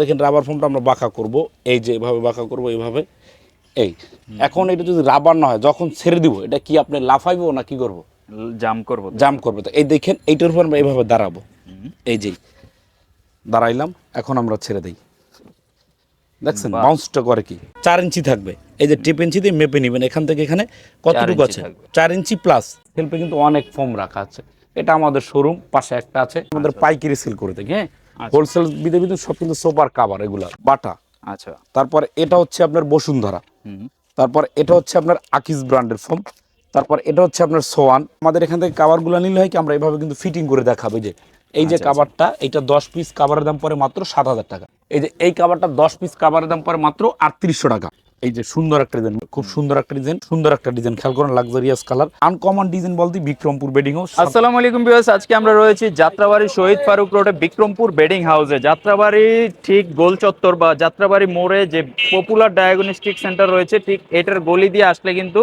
দেখেন রাবার ফোমটা আমরা বাঁকা করব। এই যে এভাবে বাঁকা করব এইভাবে। এই এখন এটা যদি রাবার না হয় যখন ছেড়ে দিব এটা কি আপনি লাফাইবো না কি করব? জাম করব জাম্প করব তো। এই দেখেন এইটার উপর আমরা এইভাবে দাঁড়াবো। এই যেই দাঁড়াইলাম এখন আমরা ছেড়ে দিই। দেখছেন বাউন্সটা করে কি? চার ইঞ্চি থাকবে। এই যে টিপ ইঞ্চি দিয়ে মেপে নেবেন এখান থেকে এখানে কতটুকু আছে। চার ইঞ্চি প্লাস সেলফে কিন্তু অনেক ফোম রাখা আছে। এটা আমাদের শোরুম পাশে একটা আছে। আমাদের পাইকারি সেল করে থাকি হ্যাঁ? আচ্ছা। হোলসেল বিধে বিধে সব কিন্তু সোপার কাভার এগুলা বাটা। আচ্ছা। তারপর এটা হচ্ছে আপনার বসুন্ধরা। তারপর এটা হচ্ছে আপনার আকিস ব্র্যান্ডের ফোন তারপর এটা হচ্ছে আপনার সোয়ান। আমাদের এখান থেকে কাভারগুলো নিলে হয় কি আমরা এভাবে কিন্তু ফিটিং করে দেখাবে যে এই যে কাভারটা এটা দশ পিস কাভারের দাম পরে মাত্র সাত হাজার টাকা। এই যে এই কাভারটা দশ পিস কাভারের দাম পরে মাত্র আটত্রিশশো টাকা। এই যে সুন্দর একটা ডিজাইন খুব সুন্দর একটা ডিজাইন সুন্দর একটা ডিজাইন খেয়াল করেন লাক্সারিয়াস কালার আনকমন ডিজাইন বলতে বিক্রমপুর বেডিং হাউস আসসালামু আলাইকুম ভিউয়ার্স আজকে আমরা রয়েছি যাত্রাবাড়ি শহীদ ফারুক রোডে বিক্রমপুর বেডিং হাউসে যাত্রাবাড়ি ঠিক গোল চত্বর বা যাত্রাবাড়ি মোড়ে যে পপুলার ডায়াগনস্টিক সেন্টার রয়েছে ঠিক এটার গলি দিয়ে আসলে কিন্তু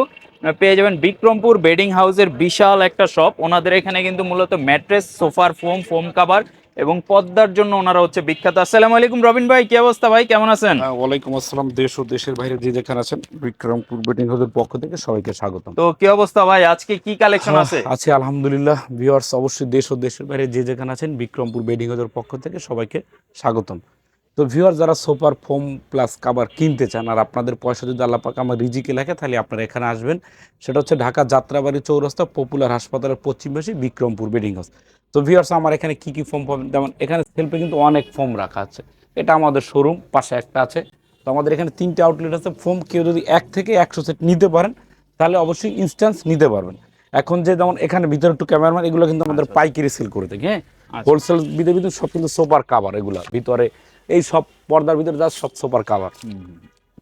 পেয়ে যাবেন বিক্রমপুর বেডিং হাউসের বিশাল একটা শপ ওনাদের এখানে কিন্তু মূলত ম্যাট্রেস সোফার ফোম ফোম কাভার এবং পদ্মার জন্য ওনারা হচ্ছে বিখ্যাত। আসসালামু আলাইকুম রবিন ভাই কি অবস্থা ভাই? কেমন আছেন? হ্যাঁ, ওয়ালাইকুম আসসালাম। দেশ ও দেশের বাইরে যে যেখানে আছেন বিক্রমপুর বেডিং হাউসের পক্ষ থেকে সবাইকে স্বাগতম। তো কি অবস্থা ভাই? আজকে কি কালেকশন আছে? আছে আলহামদুলিল্লাহ। ভিউয়ার্স অবশ্যই দেশ ও দেশের বাইরে যে যেখানে আছেন বিক্রমপুর বেডিং হাউসের পক্ষ থেকে সবাইকে স্বাগতম। তো ভিউয়ার যারা সোপার ফোম প্লাস কাবার কিনতে চান আর আপনাদের পয়সা যদি আল্লাহ পাক আমার রিজিকে লেখে তাহলে আপনারা এখানে আসবেন। সেটা হচ্ছে ঢাকা যাত্রাবাড়ি চৌরাস্তা পপুলার হাসপাতালের পশ্চিমবাসী বিক্রমপুর বেডিং হাউস। তো ভিউয়ার্স আমার এখানে কি কি ফর্ম পাবেন? যেমন এখানে সেলফে কিন্তু অনেক ফোম রাখা আছে। এটা আমাদের শোরুম পাশে একটা আছে। তো আমাদের এখানে তিনটে আউটলেট আছে। ফোম কেউ যদি এক থেকে একশো সেট নিতে পারেন তাহলে অবশ্যই ইনস্ট্যান্স নিতে পারবেন। এখন যে যেমন এখানে ভিতরে একটু ক্যামেরাম্যান এগুলো কিন্তু আমাদের পাইকারি সেল করে থাকি হ্যাঁ? আচ্ছা। হোলসেল বিদে বিদে সব কিন্তু সোপার কাভার এগুলা। ভিতরে এই সব পর্দার ভিতরে যা সব সোপার কাভার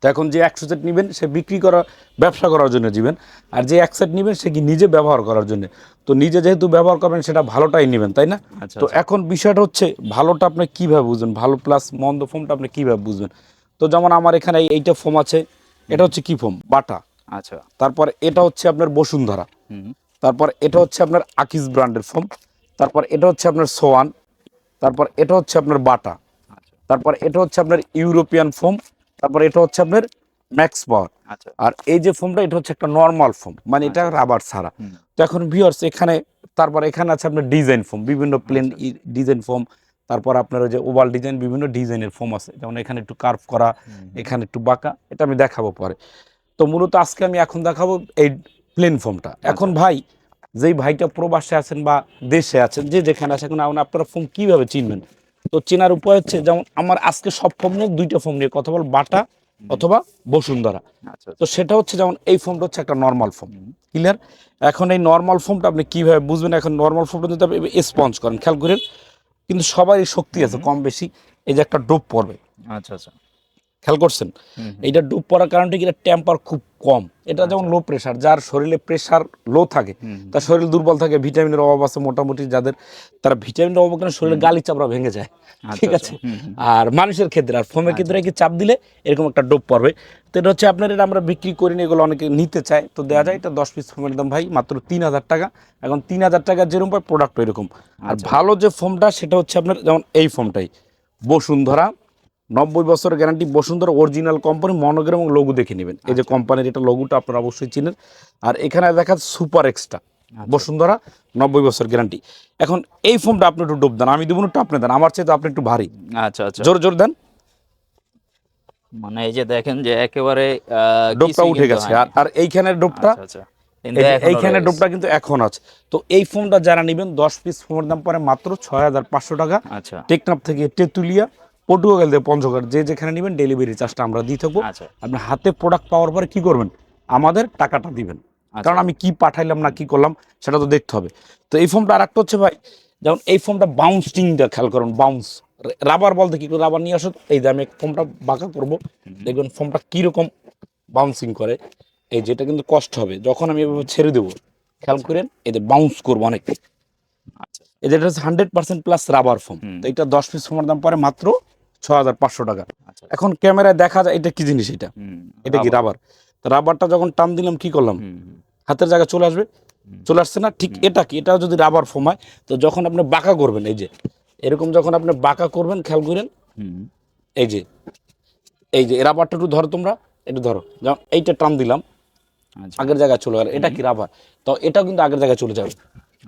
তো এখন যে একশো সেট নেবেন সে বিক্রি করা ব্যবসা করার জন্য দিবেন আর যে এক সেট নেবেন সে কি নিজে ব্যবহার করার জন্য। তো নিজে যেহেতু ব্যবহার করবেন সেটা ভালোটাই নেবেন তাই না? আচ্ছা, তো এখন বিষয়টা হচ্ছে ভালোটা আপনি কীভাবে বুঝবেন? ভালো প্লাস মন্দ ফোমটা আপনি কীভাবে বুঝবেন? তো যেমন আমার এখানে এইটা ফোম আছে এটা হচ্ছে কি ফোম? বাটা। আচ্ছা। তারপর এটা হচ্ছে আপনার বসুন্ধরা। হুম। তারপর এটা হচ্ছে আপনার আকিস ব্র্যান্ডের ফোম। তারপর এটা হচ্ছে আপনার সোয়ান। তারপর এটা হচ্ছে আপনার বাটা। আচ্ছা। তারপর এটা হচ্ছে আপনার ইউরোপিয়ান ফোম। তারপর এটা হচ্ছে আপনার ম্যাক্স পাওয়ার। আচ্ছা। আর এই যে ফোমটা এটা হচ্ছে একটা নর্মাল ফোম মানে এটা রাবার ছাড়া। হুম। তো এখন ভিউয়ার্স এখানে তারপর এখানে আছে আপনার ডিজাইন ফোম বিভিন্ন প্লেন ডিজাইন ফোম তারপর আপনার ওই যে ওভাল ডিজাইন বিভিন্ন ডিজাইনের ফোম আছে। যেমন এখানে একটু কার্ভ করা এখানে একটু বাঁকা এটা আমি দেখাবো পরে। তো মূলত আজকে আমি এখন দেখাবো এই প্লেন ফোমটা এখন ভাই যেই ভাইটা প্রবাসে আছেন বা দেশে আছেন যে যেখানে আছে এখন আপনি- আপনারা ফোম কীভাবে চিনবেন? তো চেনার উপায় হচ্ছে যেমন আমার আজকে সব ফোম নিয়ে দুইটা ফোম নিয়ে কথা বল বাটা অথবা বসুন্ধরা। আচ্ছা তো সেটা হচ্ছে যেমন এই ফোমটা হচ্ছে একটা নর্মাল ফোম ক্লিয়ার এখন এই নর্মাল ফোমটা আপনি কীভাবে বুঝবেন? এখন নর্মাল ফোমটা যদি আপনি স্পঞ্জ করেন খেয়াল করেন কিন্তু সবারই শক্তি আছে কম বেশি। এই যে একটা ডোপ পড়বে। আচ্ছা আচ্ছা। খেয়াল করছেন? এইটা ডুব পড়ার কারণটা কি? টেম্পার খুব কম। এটা যেমন লো প্রেশার যার শরীরে প্রেশার লো থাকে তার শরীর দুর্বল থাকে ভিটামিনের অভাব আছে মোটামুটি যাদের তারা ভিটামিনের অভাব কারণে শরীরে গালি চাপড়া ভেঙে যায়। ঠিক আচ্ছা, আছে। আর মানুষের ক্ষেত্রে আর ফোমের ক্ষেত্রে কি চাপ দিলে? এরকম একটা ডোপ পড়বে। তো এটা হচ্ছে আপনার এটা আমরা বিক্রি করি না এগুলো অনেকে নিতে চায়। তো দেওয়া যায় এটা দশ পিস ফোমের দাম ভাই মাত্র তিন হাজার টাকা। এখন তিন হাজার টাকা যেরকম পায় প্রোডাক্ট এরকম আর আচ্ছা। ভালো যে ফোমটা সেটা হচ্ছে আপনার যেমন এই ফোমটাই বসুন্ধরা নব্বই বছর guarantee Bashundhara original company monogram এবং লঘু দেখে নেবেন। এই যে কোম্পানির এটা লঘুটা আপনারা অবশ্যই চিনেন। আর এখানে দেখা সুপার এক্সট্রা বসুন্ধরা নব্বই বছর গ্যারান্টি এখন এই ফোমটা আপনি একটু ডুব দেন আমি দেবো একটু আপনি দেন। আমার চাইতে আপনি একটু ভারী। আচ্ছা আচ্ছা। জোর জোর দেন। মানে এই যে দেখেন যে একেবারে কিছুই উঠে গেছে। আর এইখানের আচ্ছা, আচ্ছা। এখনও এইখানে। ডোবটা কিন্তু এখন আছে। তো এই ফোনটা যারা নেবেন দশ পিস ফোনের দাম পরে মাত্র ছয় হাজার পাঁচশো টাকা। আচ্ছা। টেকনাফ থেকে তেঁতুলিয়া পটুয়াখাল থেকে পঞ্চগড় যে যেখানে নেবেন ডেলিভারি চার্জটা আমরা দিয়ে থাকব। আচ্ছা। আপনি হাতে প্রোডাক্ট পাওয়ার পরে কি করবেন? আমাদের টাকাটা দিবেন। আচ্ছা। কারণ আমি কি পাঠাইলাম না কি করলাম সেটা তো দেখতে হবে। তো এই ফোনটা আর একটা হচ্ছে ভাই যেমন এই ফোনটা বাউন্সটিংটা খেয়াল করুন বাউন্স রাবার বলতে কি করে রাবার নিয়ে আসো এই যে আমি ফোনটা বাঁকা করব দেখবেন ফোনটা কীরকম বাউন্সিং করে। এই যেটা কিন্তু কষ্ট হবে যখন আমি এভাবে ছেড়ে দেবো খেয়াল করেন যে বাউন্স করব অনেক। আচ্ছা। এই যেটা হচ্ছে hundred percent plus rubber foam. তো এটা দশ পিস ফোমের দাম পরে মাত্র ছ হাজার পাঁচশো টাকা। আচ্ছা এখন ক্যামেরায় দেখা যায় এটা কি জিনিস এটা? এটা কি রাবার। তো রাবারটা যখন টান দিলাম কি করলাম? হাতের জায়গায় চলে আসবে। চলে আসছে না ঠিক এটা কি? এটাও যদি রাবার ফোম হয় তো যখন আপনি বাঁকা করবেন এই যে এরকম যখন আপনি বাঁকা করবেন খেয়াল করেন। এই যে এই যে রাবারটা একটু ধরো তোমরা একটু ধরো। যেমন এইটা টান দিলাম আচ্ছা। আগের জায়গায় চলে গেল। এটা কি রাবার? তো এটাও কিন্তু আগের জায়গায় চলে যাবে।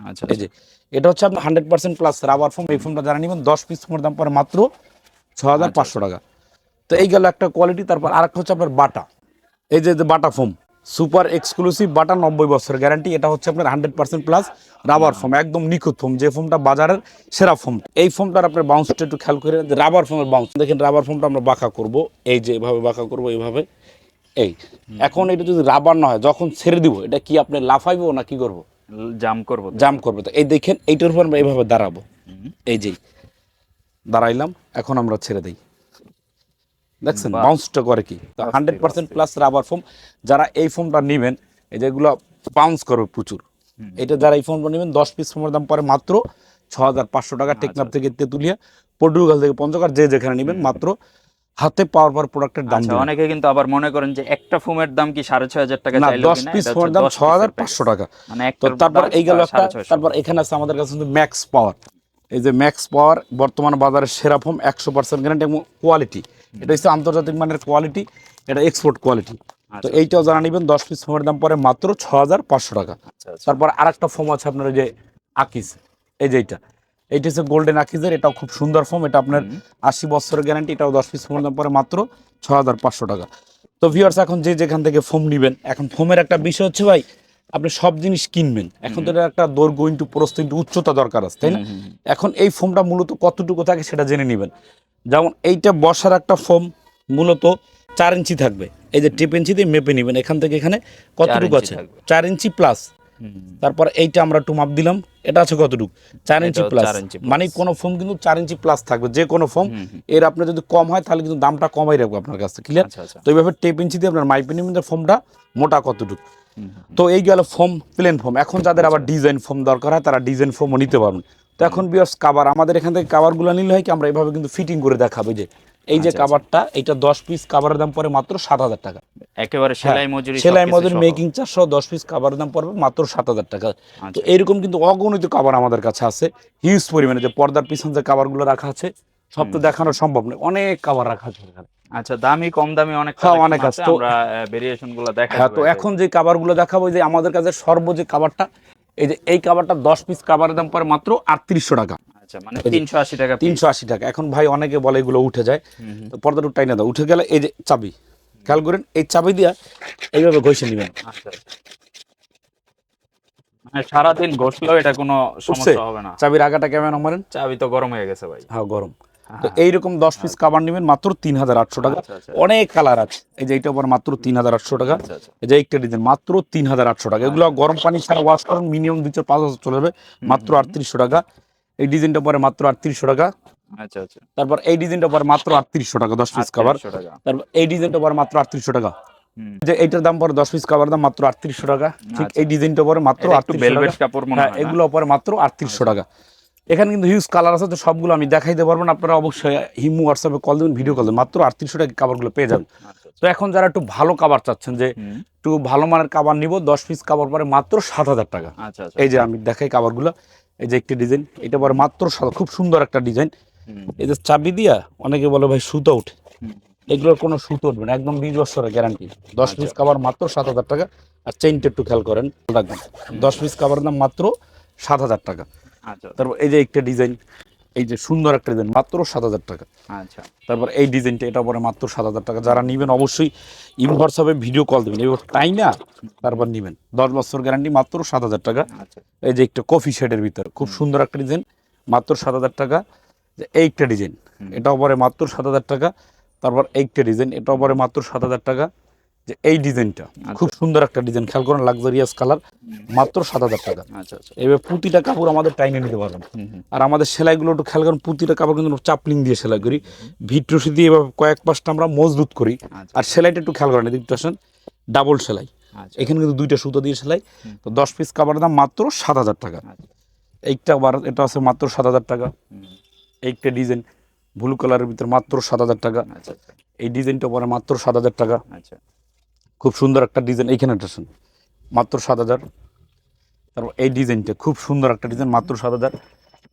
আচ্ছা এই যে এটা হচ্ছে আপনার hundred percent plus rubber foam এই ফোমটা যারা নেবেন দশ পিস ফোমের দাম পরে মাত্র ছ হাজার পাঁচশো টাকা। তো এই গেল একটা কোয়ালিটি তারপর আরেকটা হচ্ছে আপনার বাটা। এই যে Bata foam super exclusive Bata নব্বই বছরের গ্যারান্টি এটা হচ্ছে আপনার hundred percent plus rubber foam একদম নিখুঁত ফোম যে ফোমটা বাজারের সেরা ফোম এই ফোমটার আপনার বাউন্সটা একটু খেয়াল করে রাবার ফোমের বাউন্স দেখেন রাবার ফোমটা আমরা বাঁকা করব এই যে এভাবে বাঁকা করব এইভাবে। এই এখন এটা যদি রাবার না হয় যখন ছেড়ে দিব এটা কি আপনি লাফাইবো না কি করব? জাম করব। জাম করবে। তো এই দেখেন এইটার উপর আমরা এইভাবে দাঁড়াবো। এই যেই দাঁড়াইলাম এখন আমরা ছেড়ে দিই। দেখছেন বাউন্সটা করে কি? তো hundred percent plus rubber foam যারা এই ফোমটা নেবেন এই যেগুলো বাউন্স করবে প্রচুর এটা যারা এই ফোমটা নেবেন দশ পিস ফোমের দাম পরে মাত্র ছ হাজার পাঁচশো টাকা টেকনাফ থেকে তেঁতুলিয়া পটুয়াখাল থেকে পঞ্চগড় যে যেখানে নেবেন মাত্র হাতে পাওয়ার পর প্রোডাক্টের দাম আচ্ছা অনেকে কিন্তু আবার মনে করেন যে একটা ফোমের দাম কি সাড়ে ছয় হাজার টাকা না দশ পিস ফোমের দাম ছ হাজার পাঁচশো টাকা। মানে তারপর এই গেল একটা তারপর এখানে আছে আমাদের কাছে কিন্তু ম্যাক্স পাওয়ার এই যে ম্যাক্স পাওয়ার বর্তমান বাজারে সেরা ফোম একশো পার্সেন্ট গ্যারান্টি এবং কোয়ালিটি এটা হচ্ছে আন্তর্জাতিক মানের কোয়ালিটি এটা এক্সপোর্ট কোয়ালিটি তো আচ্ছা। এইটাও জানা নেবেন দশ পিস ফোমের দাম পরে মাত্র ছ হাজার পাঁচশো টাকা। তারপর আর একটা ফোম আছে আপনার যে আকিস এই যে এইটা। এইটা হচ্ছে গোল্ডেন আকিজের এটাও খুব সুন্দর ফোম এটা আপনার আশি বছরের গ্যারান্টি এটাও দশ পিস ফোমের দাম পরে মাত্র ছ হাজার পাঁচশো টাকা। তো ভিউয়ার্স এখন যে যেখান থেকে ফোম নেবেন এখন ফোমের একটা বিষয় হচ্ছে ভাই আপনি সব জিনিস কিনবেন। এখন তো এটা একটা দৈর্ঘ্য ইন্টু প্রস্থ ইন্টু উচ্চতা দরকার আছে তাই না? এখন এই ফোমটা মূলত কতটুকু থাকে সেটা জেনে নেবেন। যেমন এইটা বসার একটা ফোম মূলত চার ইঞ্চি থাকবে। এই যে টিপ ইঞ্চি দিয়ে মেপে নেবেন এখান থেকে এখানে কতটুকু আছে? চার ইঞ্চি প্লাস। তারপর এইটা আমরা একটু মাপ দিলাম। এটা আছে কতটুকু? চার ইঞ্চি প্লাস। মানে কোনো ফোম কিন্তু চার ইঞ্চি প্লাস থাকবে যে কোনো ফোম। এর আপনার যদি কম হয় তাহলে কিন্তু দামটা কমাই রাখব আপনার কাছে ক্লিয়ার আচ্ছা আচ্ছা। তো এইভাবে টেপ ইঞ্চি দিয়ে আপনার মাইপে নেবেন যে ফোমটা মোটা কতটুকু? তো এই গেল ফোম প্লেন ফোম এখন যাদের আবার ডিজাইন ফোম দরকার হয় তারা ডিজাইন ফোমও নিতে পারবেন। তো এখন বিয়ার্স কাবার আমাদের এখান থেকে কাবারগুলো নিলে হয় কি আমরা এইভাবে কিন্তু ফিটিং করে দেখাবো যে এই যে আচ্ছা, কাবারটা এইটা দশ পিস কাবারের দাম পড়ে মাত্র সাত হাজার টাকা। একেবারে সেলাই মজুরি হ্যাঁ, সেলাই সবকিছু মজুরি মেকিং চার্জ সহ দশ পিস কাবারের দাম পড়বে মাত্র সাত হাজার টাকা। তো আচ্ছা। এইরকম কিন্তু অগণিত কাবার আমাদের কাছে আছে হিউজ পরিমাণে। যে পর্দার পিছন যে কাবারগুলো রাখা আছে সব তো দেখানো সম্ভব নয় অনেক কাবার রাখা আছে এখানে। আচ্ছা দামি কম দামি অনেক হ্যাঁ, অনেক আছে। আমরা ভেরিয়েশনগুলো দেখা হ্যাঁ তো এখন যে কাবারগুলো দেখাবো যে আমাদের কাছে সর্ব যে কাবারটা এই যে এই কাবারটা দশ পিস কাবারের দাম পড়ে মাত্র আটত্রিশশো টাকা। আচ্ছা মানে তিনশো আশি টাকা piece। তিনশো আশি টাকা। এখন ভাই অনেকে বলে এগুলো উঠে যায়। তো পর্দাটা দাও। উঠে গেলে এই যে চাবি খেয়াল করেন এই চাবি দিয়া এইভাবে ঘষে নেবেন। আচ্ছা আচ্ছা। মানে সারাদিন ঘষলেও এটা কোনো সমস্যা হবে না। চাবির আগাটা কেমন মারেন? চাবি তো গরম হয়ে গেছে ভাই। হ্যাঁ গরম। তো এইরকম দশ পিস কাবার নেবেন মাত্র তিন হাজার আটশো টাকা। আচ্ছা। অনেক কালার আছে। এই যে এইটা আবার মাত্র তিন হাজার আটশো টাকা। এই যে একটা ডিজাইন মাত্র তিন হাজার আটশো টাকা। এগুলো গরম পানি ছাড়া ওয়াশ করেন মিনিমাম দুই চার পাঁচ হাজার চলে যাবে। মাত্র আটত্রিশশো টাকা। এই ডিজাইনটা পরে মাত্র আটত্রিশশো টাকা। আচ্ছা আচ্ছা। তারপর এই ডিজাইনটা পরে মাত্র আটত্রিশশো টাকা দশ পিস কাবার 3800 টাকা। তারপর এই ডিজাইনটা পরে মাত্র আটত্রিশশো টাকা। যে এইটার দাম পরে দশ পিস দাম মাত্র আটত্রিশশো টাকা। ঠিক আচ্ছা। এই ডিজাইনটা পরে মাত্র হ্যাঁ? এগুলো পরে মাত্র আটত্রিশশো টাকা। এখানে কিন্তু হিউজ কালার আছে তো সবগুলো আমি দেখাইতে পারব না। আপনারা অবশ্যই হিমু হোয়াটসঅ্যাপে কল দেবেন ভিডিও কল দেবেন। মাত্র আটত্রিশশো টাকা কাবারগুলো পেয়ে যাবেন। আচ্ছা, আচ্ছা। তো এখন যারা একটু ভালো কাবার চাচ্ছেন যে একটু ভালো মানের কাবার নিব দশ পিস কাবার পরে মাত্র সাত হাজার টাকা। এই যে আমি দেখাই কাবারগুলো এই যে একটি ডিজাইন এটা বড় মাত্র সাদা খুব সুন্দর একটা ডিজাইন। এই যে চাবি দিয়া অনেকে বলে ভাই সুতো উঠে। এগুলোর কোনো সুতো উঠবে না একদম বিশ বছরের গ্যারান্টি দশ আচ্ছা। পিস কাবার মাত্র সাত হাজার টাকা। আর চেইনটা একটু খেয়াল করেন রাখবেন দশ পিস কাবার দাম মাত্র সাত হাজার টাকা। আচ্ছা। তারপর এই যে একটা ডিজাইন এই যে সুন্দর একটা ডিজাইন মাত্র সাত হাজার টাকা। আচ্ছা। তারপর এই ডিজাইনটা এটা পরে মাত্র সাত হাজার টাকা। যারা নেবেন অবশ্যই ইনভার্স হবে ভিডিও কল দেবেন। এবার তাই না? তারপর নেবেন। দশ বছর গ্যারান্টি মাত্র সাত হাজার টাকা। আচ্ছা। এই যে একটা কফি শেডের ভিতর খুব সুন্দর একটা ডিজাইন মাত্র সাত হাজার টাকা। যে এইটা ডিজাইন এটাও পরে মাত্র সাত হাজার টাকা। তারপর এইটা ডিজাইন এটাও পরে মাত্র সাত হাজার টাকা। যে এই ডিজাইনটা খুব সুন্দর একটা ডিজাইন খেয়াল করেন লাক্সারিয়াস কালার মাত্র সাত হাজার টাকা। আচ্ছা আচ্ছা। এবার প্রতিটা কাপড় আমাদের টাইনে নিতে পারবেন। আর আমাদের সেলাইগুলো একটু খেয়াল করেন প্রতিটা কাপড় কিন্তু চাপলিং দিয়ে সেলাই করি। ভিটরসি দিয়ে এভাবে কয়েক আমরা মজবুত করি। আচ্ছা। আর সেলাইটা একটু খেয়াল করেন এদিকটা আসেন ডাবল সেলাই। আচ্ছা। এখানে কিন্তু দুইটা সুতো দিয়ে সেলাই। তো দশ পিস কাপড়ের দাম মাত্র সাত হাজার টাকা। আচ্ছা। এইটা এটা আছে মাত্র সাত হাজার টাকা। এইটা ডিজাইন ব্লু কালারের ভিতর মাত্র সাত হাজার টাকা। আচ্ছা আচ্ছা। এই ডিজাইনটা পরে মাত্র সাত হাজার টাকা। আচ্ছা। খুব সুন্দর একটা ডিজাইন এইখানে একটা মাত্র সাত হাজার। তারপর এই ডিজাইনটা খুব সুন্দর একটা ডিজাইন মাত্র সাত হাজার।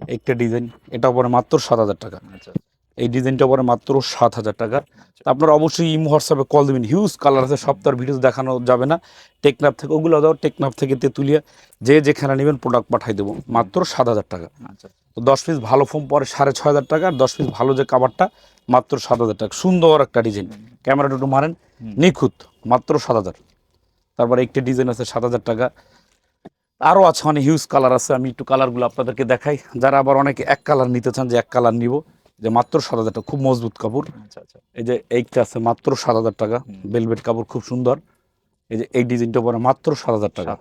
একটা ডিজাইন এটা পরে মাত্র সাত হাজার টাকা। আচ্ছা। এই ডিজাইনটা পরে মাত্র সাত হাজার টাকা। আপনারা অবশ্যই ইমো হোয়াটসঅ্যাপে কল দেবেন। হিউজ কালার আছে সপ্তাহের ভিডিও দেখানো যাবে না। টেকনাফ থেকে ওগুলো দাও টেকনাফ থেকে তেঁতুলিয়া যে যেখানে নেবেন প্রোডাক্ট পাঠাই দেবো। মাত্র সাত হাজার টাকা। আচ্ছা। তো দশ পিস ভালো ফোম পরে সাড়ে ছয় হাজার টাকা আর দশ পিস ভালো যে কাবারটা মাত্র সাত হাজার টাকা। সুন্দর একটা ডিজাইন। ক্যামেরাটা একটু মারেন। নিখুঁত। মাত্র সাত হাজার। তারপরে একটি ডিজাইন আছে সাত হাজার টাকা। আরও আছে অনেক হিউজ কালার আছে আমি একটু কালারগুলো আপনাদেরকে দেখাই। যারা আবার অনেকে এক কালার নিতে চান যে এক কালার নিব যে মাত্র সাত হাজার টাকা খুব মজবুত কাপড়। আচ্ছা আচ্ছা। এই যে এইটা আছে মাত্র সাত হাজার টাকা বেলভেট কাপড় খুব সুন্দর। এই যে এই ডিজাইনটা পরে মাত্র সাত হাজার টাকা।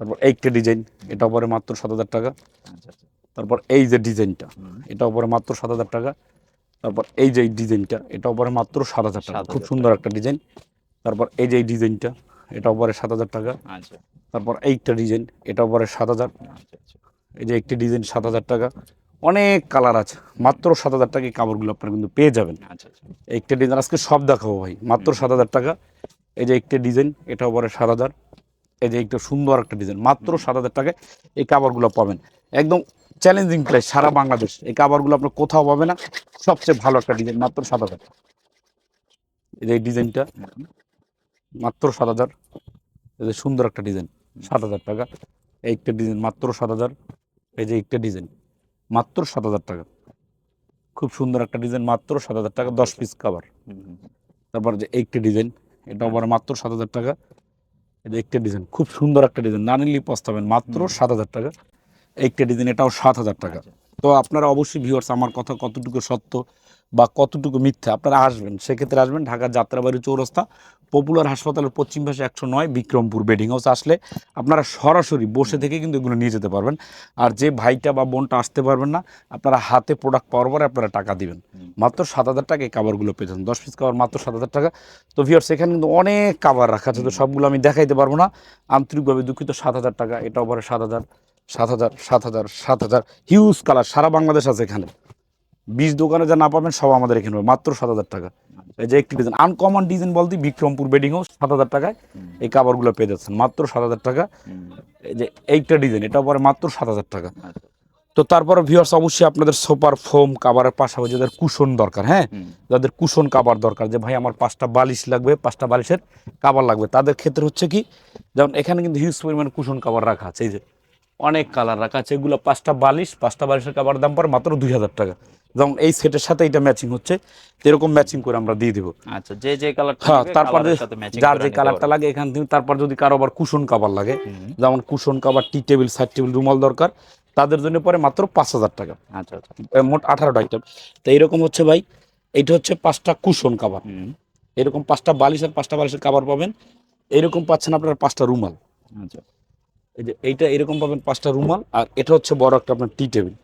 তারপর এইটা ডিজাইন এটা পরে মাত্র সাত হাজার টাকা। আচ্ছা আচ্ছা। তারপর এই যে ডিজাইনটা এটা পরে মাত্র সাত হাজার টাকা। তারপর এই যে ডিজাইনটা এটা পরে মাত্র সাত হাজার টাকা। খুব সুন্দর একটা ডিজাইন। তারপর এই যে ডিজাইনটা এটাও পরে সাত হাজার টাকা। আচ্ছা। তারপর এইটা ডিজাইন এটাও পরে সাত হাজার। আচ্ছা আচ্ছা। এই যে একটি ডিজাইন সাত হাজার টাকা। অনেক কালার আছে মাত্র সাত হাজার টাকা এই কাপড়গুলো আপনারা কিন্তু পেয়ে যাবেন। আচ্ছা একটা ডিজাইন আজকে সব দেখাবো ভাই মাত্র সাত হাজার টাকা। এই যে একটা ডিজাইন এটাও পরে সাত হাজার। এই যে একটা সুন্দর একটা ডিজাইন মাত্র সাত হাজার টাকায় এই কাপড়গুলো পাবেন। একদম চ্যালেঞ্জিং প্রাইস সারা বাংলাদেশ। এই কাপড়গুলো আপনার কোথাও পাবে না সবচেয়ে ভালো একটা ডিজাইন মাত্র সাত হাজার এই যে এই ডিজাইনটা মাত্র সাত হাজার। এই যে সুন্দর একটা ডিজাইন সাত হাজার টাকা। এই একটা ডিজাইন মাত্র সাত হাজার। এই যে একটা ডিজাইন মাত্র সাত হাজার টাকা। খুব সুন্দর একটা ডিজাইন মাত্র সাত হাজার টাকা দশ পিস কাভার। তারপর যে একটি ডিজাইন এটা আবার মাত্র সাত হাজার টাকা। এই যে একটি ডিজাইন খুব সুন্দর একটা ডিজাইন। না নিলেই পস্তাবেন মাত্র সাত হাজার টাকা। একটা ডিজাইন এটাও সাত হাজার টাকা। তো আপনারা অবশ্যই ভিউয়ার্স আমার কথা কতটুকু সত্য বা কতটুকু মিথ্যা, আপনারা আসবেন। সেক্ষেত্রে আসবেন ঢাকার যাত্রাবাড়ি চৌরাস্তা, পপুলার হাসপাতালের পশ্চিম পাশে একশো নয়, বিক্রমপুর বেডিং হাউস। আসলে আপনারা সরাসরি বসে থেকে কিন্তু এগুলো নিয়ে যেতে পারবেন। আর যে ভাইটা বা বোনটা আসতে পারবেন না, আপনারা হাতে প্রোডাক্ট পাওয়ার পরে আপনারা টাকা দিবেন। মাত্র সাত হাজার টাকা এই কাবারগুলো পেয়েছেন দশ পিস কাবার মাত্র সাত হাজার টাকা। তো ভিউয়ার্স এখানে কিন্তু অনেক কাবার রাখা আছে, তো সবগুলো আমি দেখাইতে পারব না। আন্তরিকভাবে দুঃখিত, সাত হাজার টাকা এটাও পরে সাত হাজার সাত হাজার সাত হাজার সাত হাজার। হিউজ কালার সারা বাংলাদেশ আছে এখানে। বীজ দোকানে যা না পাবেন সব আমাদের এখানে মাত্র সাত হাজার টাকা। এই যে একটি ডিজাইন আনকমন ডিজাইন বলতে বিক্রমপুর বেডিং হাউস সাত হাজার টাকায় এই কাবারগুলো পেয়ে যাচ্ছেন মাত্র সাত হাজার টাকা। এই যে এইটা ডিজাইন এটাও পরে মাত্র সাত হাজার টাকা। আচ্ছা। তো তারপরে ভিউয়ার্স অবশ্যই আপনাদের সোপার ফোম কাবারের পাশাপাশি যাদের কুশন দরকার হ্যাঁ? যাদের কুশন কাবার দরকার যে ভাই আমার পাঁচটা বালিশ লাগবে পাঁচটা বালিশের কাবার লাগবে তাদের ক্ষেত্রে হচ্ছে কি যেমন এখানে কিন্তু হিউজ পরিমাণ কুশন কাবার রাখা আছে এই যে অনেক কালার রাখা আছে এগুলো পাঁচটা বালিশ পাঁচটা বালিশের কাবার দাম পড়ে মাত্র দুই হাজার টাকা। যেমন এই সেটের সাথে এটা ম্যাচিং হচ্ছে তো এরকম ম্যাচিং করে আমরা দিয়ে দিব। আচ্ছা যে যে কালারটা হ্যাঁ তারপর যার যে কালারটা লাগে এখান থেকে তারপর যদি কারও আবার কুশন কাবার লাগে যেমন কুশন কাবার টি টেবিল সাইড টেবিল রুমাল দরকার তাদের জন্য পরে মাত্র পাঁচ হাজার টাকা। আচ্ছা আচ্ছা। মোট আঠারোটা আইটেম তো এইরকম হচ্ছে ভাই এইটা হচ্ছে পাঁচটা কুশন কাবার এরকম পাঁচটা বালিশ আর পাঁচটা বালিশের কাবার পাবেন। এরকম পাচ্ছেন আপনার পাঁচটা রুমাল। আচ্ছা। এই যে এইটা এরকম পাবেন পাঁচটা রুমাল আর এটা হচ্ছে বড় একটা আপনার টি টেবিল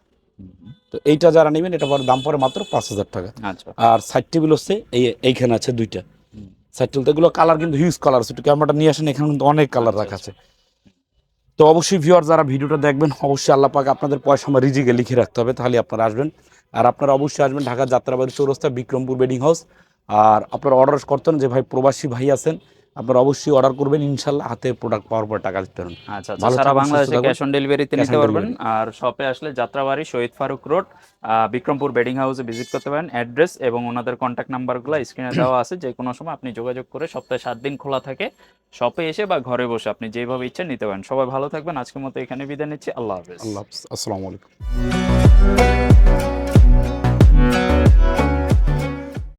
তো এইটা যারা নেবেন এটা পরে দাম পড়ে মাত্র পাঁচ হাজার টাকা। আচ্ছা। আর সাইড টেবিল হচ্ছে এই এইখানে আছে দুইটা। সাইড টেবিল এগুলো কালার কিন্তু হিউজ কালার আছে। একটু ক্যামেরাটা নিয়ে আসেন এখানে কিন্তু অনেক কালার আচ্ছা, রাখা আছে। তো অবশ্যই ভিউয়ার যারা ভিডিওটা দেখবেন অবশ্যই আল্লাহ পাক আপনাদের পয়সা আমার রিজিকে লিখে রাখতে হবে তাহলে আপনারা আসবেন। আর আপনারা অবশ্যই আসবেন ঢাকা যাত্রাবাড়ি চৌরাস্তা বিক্রমপুর বেডিং হাউস আর আপনারা অর্ডার করতেন যে ভাই প্রবাসী ভাই আছেন আপনারা অবশ্যই অর্ডার করবেন ইনশাল্লাহ হাতে প্রোডাক্ট পাওয়ার পর টাকা দিতে পারবেন। আচ্ছা আচ্ছা সারা বাংলাদেশে ক্যাশ অন ডেলিভারিতে নিতে পারবেন। আর শপে আসলে যাত্রাবাড়ি শহীদ ফারুক রোড বিক্রমপুর বেডিং হাউসে ভিজিট করতে পারেন। অ্যাড্রেস এবং ওনাদের কন্ট্যাক্ট নাম্বারগুলো স্ক্রিনে দেওয়া আছে। যে কোনো সময় আপনি যোগাযোগ করে সপ্তাহে সাত দিন খোলা থাকে শপে এসে বা ঘরে বসে আপনি যেভাবে ইচ্ছা নিতে পারেন। সবাই ভালো থাকবেন। আজকের মতো এখানে বিদায় নিচ্ছি। আল্লাহ হাফেজ। আল্লাহ হাফিজ। আসসালামু আলাইকুম।